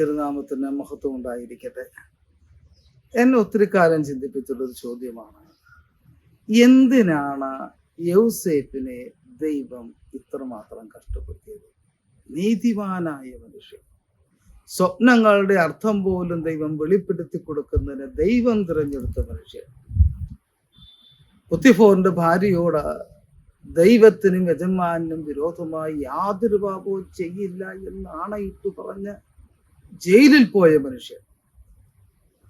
തിരുനാമത്തിന് മഹത്വം ഉണ്ടായിരിക്കട്ടെ എന്നെ ഒത്തിരി കാലം ചിന്തിപ്പിച്ചുള്ളൊരു ചോദ്യമാണ്. എന്തിനാണ് യൗസേപ്പിനെ ദൈവം ഇത്രമാത്രം കഷ്ടപ്പെടുത്തിയത്? നീതിമാനായ മനുഷ്യൻ. സ്വപ്നങ്ങളുടെ അർത്ഥം പോലും ദൈവം വെളിപ്പെടുത്തി കൊടുക്കുന്നതിന് ദൈവം തിരഞ്ഞെടുത്ത മനുഷ്യൻ. പുത്തിഫോറിന്റെ ഭാര്യയോട് ദൈവത്തിനും യജമാനും വിരോധമായി യാതൊരു പാപവും ചെയ്യില്ല എന്ന് ആണയിട്ട് പറഞ്ഞ് ജയിലിൽ പോയ മനുഷ്യൻ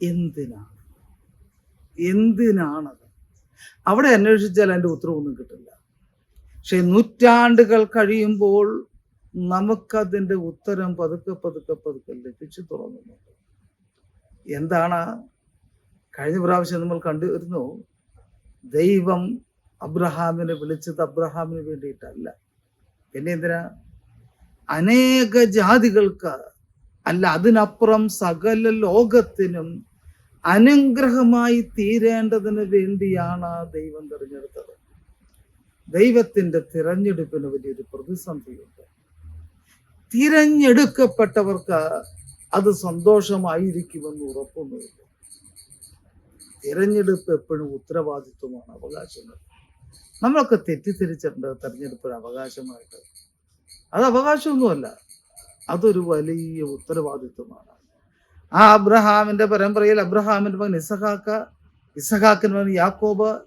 എന്തിനാണ്? എന്തിനാണത്? അവിടെ അന്വേഷിച്ചാൽ അതിന്റെ ഉത്തരവൊന്നും കിട്ടില്ല. പക്ഷെ നൂറ്റാണ്ടുകൾ കഴിയുമ്പോൾ നമുക്കതിന്റെ ഉത്തരം പതുക്കെ പതുക്കെ പതുക്കെ ലഭിച്ചു തുടങ്ങുന്നുണ്ട്. എന്താണ്? കഴിഞ്ഞ പ്രാവശ്യം നമ്മൾ കണ്ടുവരുന്നു ദൈവം അബ്രഹാമിനെ വിളിച്ചത് അബ്രഹാമിന് വേണ്ടിയിട്ടല്ല. പിന്നെ എന്തിനാ? അനേക ജാതികൾക്ക് അല്ല അതിനപ്പുറം സകല ലോകത്തിനും അനുഗ്രഹമായി തീരേണ്ടതിന് വേണ്ടിയാണ് ദൈവം തിരഞ്ഞെടുത്തത്. ദൈവത്തിന്റെ തിരഞ്ഞെടുപ്പിന് വലിയൊരു പ്രതിസന്ധിയുണ്ട്. തിരഞ്ഞെടുക്കപ്പെട്ടവർക്ക് അത് സന്തോഷമായിരിക്കുമെന്ന് ഉറപ്പൊന്നുമില്ല. തിരഞ്ഞെടുപ്പ് എപ്പോഴും ഉത്തരവാദിത്വമാണ് അവകാശങ്ങൾ. നമ്മളൊക്കെ തെറ്റിദ്ധരിച്ചിട്ടുണ്ട് തിരഞ്ഞെടുപ്പ് ഒരു അവകാശമായിട്ട്. അത് അവകാശമൊന്നുമല്ല. അതൊരു വലിയ ഉത്തരവാദിത്വമാണ്. ആ അബ്രഹാമിന്റെ പരമ്പരയിൽ അബ്രഹാമിന്റെ മകൻ ഇസഹാക്ക ഇസഹാക്കിന്റെ മകൻ യാക്കോബ്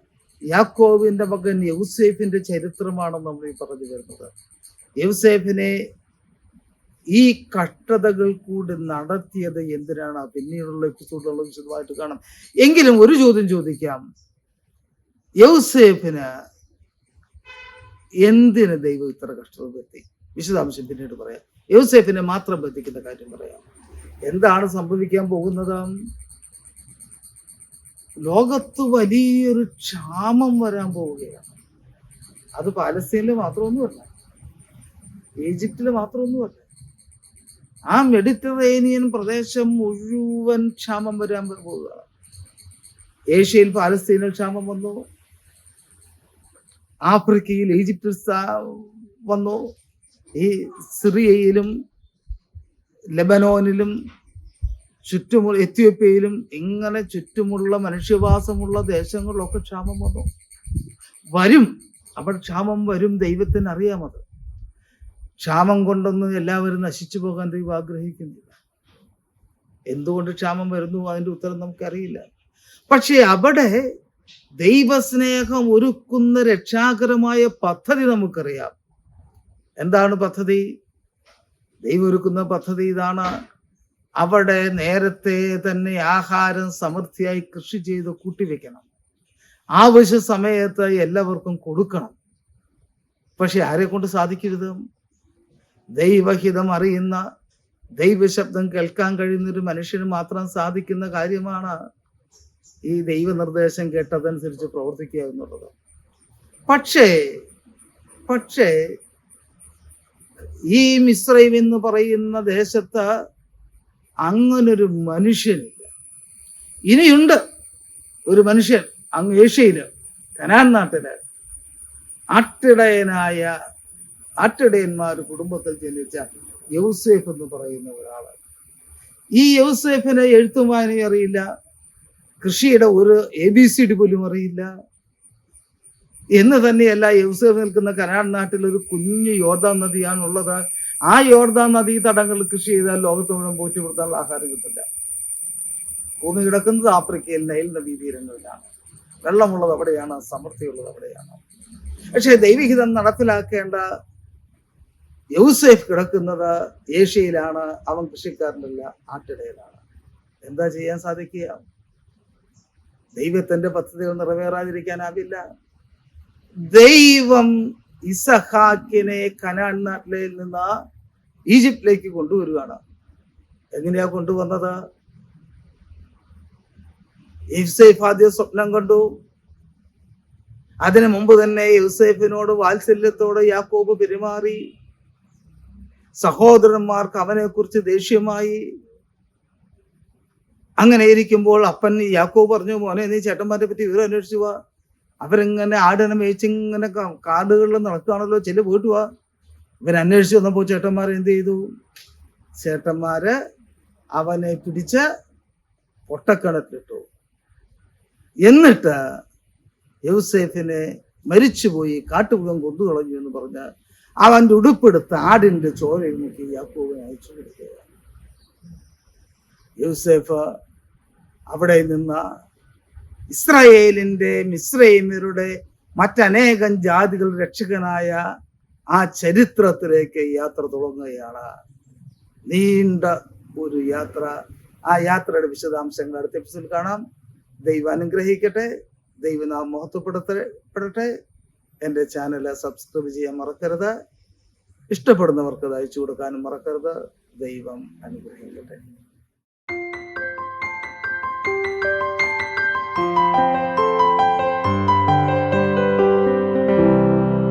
യാക്കോബിന്റെ മകൻ യൗസേഫിന്റെ ചരിത്രമാണ് നമ്മൾ ഈ പറഞ്ഞു വരുന്നത്. യൗസേഫിനെ ഈ കഷ്ടതകൾ കൂടി നടത്തിയത് എന്തിനാണ്? പിന്നീടുള്ള എപ്പിസോഡുകൾ വിശദമായിട്ട് കാണാം. എങ്കിലും ഒരു ചോദ്യം ചോദിക്കാം. യൗസേഫിന് എന്തിന് ദൈവം ഇത്ര കഷ്ടത വരുത്തി? വിശദാംശം പിന്നീട് പറയാം. യൗസേഫിനെ മാത്രം ബന്ധിക്കുന്ന കാര്യം പറയാം. എന്താണ് സംഭവിക്കാൻ പോകുന്നത്? ലോകത്ത് വലിയൊരു ക്ഷാമം വരാൻ പോവുകയാണ്. അത് പാലസ്തീനിൽ മാത്രമൊന്നുമല്ല. ഈജിപ്തിൽ മാത്രമൊന്നുമല്ല. ആ മെഡിറ്ററേനിയൻ പ്രദേശം മുഴുവൻ ക്ഷാമം വരാൻ പോവുകയാണ്. ഏഷ്യയിൽ പാലസ്തീനിൽ ക്ഷാമം വന്നു. ആഫ്രിക്കയിൽ ഈജിപ്തിൽ വന്നു. ഈ സിറിയയിലും ലെബനോനിലും ചുറ്റുമുള്ള എത്യോപ്യയിലും ഇങ്ങനെ ചുറ്റുമുള്ള മനുഷ്യവാസമുള്ള ദേശങ്ങളിലൊക്കെ ക്ഷാമം വന്നു. വരും. അവിടെ ക്ഷാമം വരും ദൈവത്തിന് അറിയാമത് ക്ഷാമം കൊണ്ടൊന്നും എല്ലാവരും നശിച്ചു പോകാൻ ദൈവം ആഗ്രഹിക്കുന്നില്ല. എന്തുകൊണ്ട് ക്ഷാമം വരുന്നു അതിന്റെ ഉത്തരം നമുക്കറിയില്ല. പക്ഷേ അവിടെ ദൈവസ്നേഹം ഒരുക്കുന്ന രക്ഷാകരമായ പദ്ധതി നമുക്കറിയാം. എന്താണ് പദ്ധതി? ദൈവം ഒരുക്കുന്ന പദ്ധതി ഇതാണ്. അവിടെ നേരത്തെ തന്നെ ആഹാരം സമൃദ്ധിയായി കൃഷി ചെയ്ത് കൂട്ടിവെക്കണം. ആവശ്യ സമയത്ത് എല്ലാവർക്കും കൊടുക്കണം. പക്ഷെ ആരെ കൊണ്ട് സാധിക്കരുത്? ദൈവഹിതം അറിയുന്ന ദൈവശബ്ദം കേൾക്കാൻ കഴിയുന്ന ഒരു മനുഷ്യന് മാത്രം സാധിക്കുന്ന കാര്യമാണ് ഈ ദൈവനിർദ്ദേശം കേട്ടതനുസരിച്ച് പ്രവർത്തിക്കുക എന്നുള്ളത്. പക്ഷേ പക്ഷേ ഈ മിശ്രൈം എന്ന് പറയുന്ന ദേശത്ത് അങ്ങനൊരു മനുഷ്യനില്ല. ഇനിയുണ്ട് ഒരു മനുഷ്യൻ അങ്ങ് ഏഷ്യയിൽ കനാൻ നാട്ടിൽ. ആട്ടിടയനായ ആട്ടിടയന്മാർ കുടുംബത്തിൽ ജനിച്ച യൗസേഫ് എന്ന് പറയുന്ന ഒരാൾ. ഈ യൗസേഫിന് എഴുത്തും വായനയും അറിയില്ല. കൃഷിയുടെ ഒരു എ ബി സി ഡി പോലും അറിയില്ല. എന്ന് തന്നെയല്ല യൗസേഫ് നിൽക്കുന്ന കനാൻ നാട്ടിൽ ഒരു കുഞ്ഞു യോർദാൻ നദിയാണുള്ളത്. ആ യോർദാൻ നദീ തടങ്ങൾ കൃഷി ചെയ്താൽ ലോകത്ത് മുഴുവൻ പോറ്റി കൊടുത്താനുള്ള ആഹാരം കിട്ടില്ല. ഭൂമി കിടക്കുന്നത് ആഫ്രിക്കയിൽ നൈൽ നദീ തീരങ്ങളിലാണ്. വെള്ളമുള്ളത് അവിടെയാണ് സമൃദ്ധിയുള്ളത് അവിടെയാണ്. പക്ഷേ ദൈവഹിതം നടപ്പിലാക്കേണ്ട യൗസേഫ് കിടക്കുന്നത് ഏഷ്യയിലാണ്. അവൻ കൃഷിക്കാരനല്ല ആട്ടിടയിലാണ് എന്താ ചെയ്യാൻ സാധിക്കുക? ദൈവത്തിന്റെ പദ്ധതികൾ നിറവേറാതിരിക്കാനാവില്ല. ദൈവം ഇസഹാക്കിനെ കനാൻ നാട്ടിൽ നിന്ന് ഈജിപ്തിലേക്ക് കൊണ്ടുവരികയാണ്. എങ്ങനെയാ കൊണ്ടുവന്നത്? യുസൈഫ് ആദ്യ സ്വപ്നം കണ്ടു. അതിനു മുമ്പ് തന്നെ യുസൈഫിനോട് വാത്സല്യത്തോടെ യാക്കോബ് പെരുമാറി. സഹോദരന്മാർക്ക് അവനെ കുറിച്ച് ദേഷ്യമായി. അങ്ങനെ ഇരിക്കുമ്പോൾ അപ്പൻ യാക്കോബ് പറഞ്ഞു മോനെ നീ ചേട്ടന്മാരെ പറ്റി വിവരം അന്വേഷിച്ചു അവരിങ്ങനെ ആടിനെ മേച്ചിങ്ങനെ കാടുകളിൽ നടക്കുകയാണല്ലോ. ചെല്ലു പോയിട്ട് വാ. ഇവർ അന്വേഷിച്ച് വന്നപ്പോൾ ചേട്ടന്മാർ എന്ത് ചെയ്തു? ചേട്ടന്മാര് അവനെ പിടിച്ച് പൊട്ടക്കിണറ്റിലിട്ടു. എന്നിട്ട് യൗസേഫിനെ മരിച്ചുപോയി കാട്ടുമൃഗം കൊന്നുകളഞ്ഞു എന്ന് പറഞ്ഞ് അവന്റെ ഉടുപ്പെടുത്ത് ആടിന്റെ ചോരയിൽ മുക്കി യാക്കോബിനെ അയച്ചു കൊടുക്കുക യൂസേഫ് അവിടെ നിന്ന് ഇസ്രായേലിന്റെ മിശ്രൈമ്യരുടെ മറ്റനേകം ജാതികൾ രക്ഷകനായ ആ ചരിത്രത്തിലേക്ക് യാത്ര തുടങ്ങുകയാണ്. നീണ്ട ഒരു യാത്ര. ആ യാത്രയുടെ വിശദാംശങ്ങൾ അടുത്ത എപ്പിസോഡിൽ കാണാം. ദൈവം അനുഗ്രഹിക്കട്ടെ. ദൈവം നാം മഹത്വപ്പെടുത്തപ്പെടട്ടെ. എന്റെ ചാനൽ സബ്സ്ക്രൈബ് ചെയ്യാൻ മറക്കരുത്. ഇഷ്ടപ്പെടുന്നവർക്ക് അത് അയച്ചു കൊടുക്കാനും മറക്കരുത്. ദൈവം അനുഗ്രഹിക്കട്ടെ. you